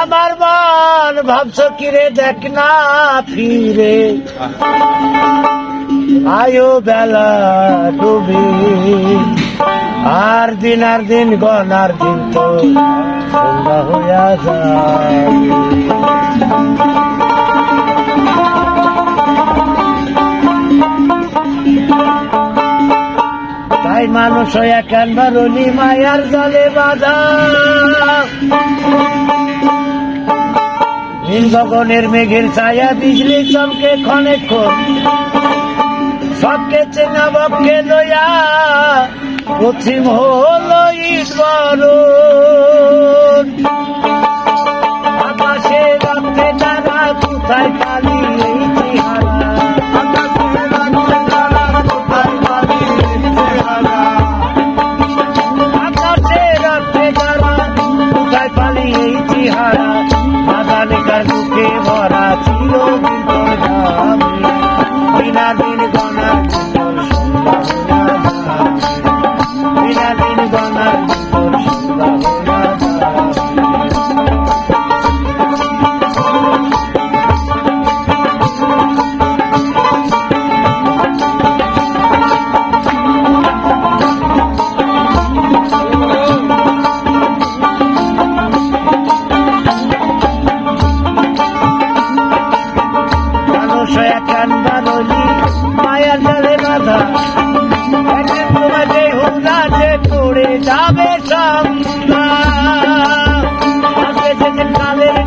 আমার মন ভাবছ কিরে দেখ না ফিরে। আয়ো বেলা ডুবি। আর দিন আর দিন গনার দিন তো হইয়া যায়। তাই মানুষ হইয়া কেনবার অলি মায়ার জলে বাধা? নীল গগনের মেঘের ছায়া বিজলি চমকে ক্ষণে ক্ষণ। সবকে চেনা বককে লইয়া পশ্চিম হল বুকে ভরা ছিল বিন্দর দামি বিনা দিন গণার মানুষ একান বানলি মায়ার জালে বাধা। একদিন তোমাকে হুদাতে পড়ে যাবে যেদিন কালের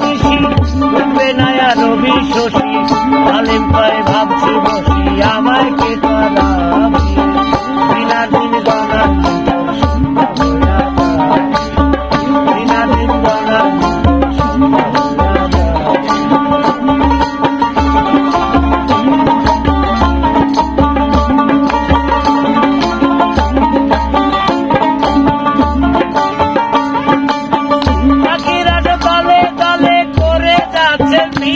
নিশি উঠবে না আর রবি শশী। আলিম পায়ে ভাবছি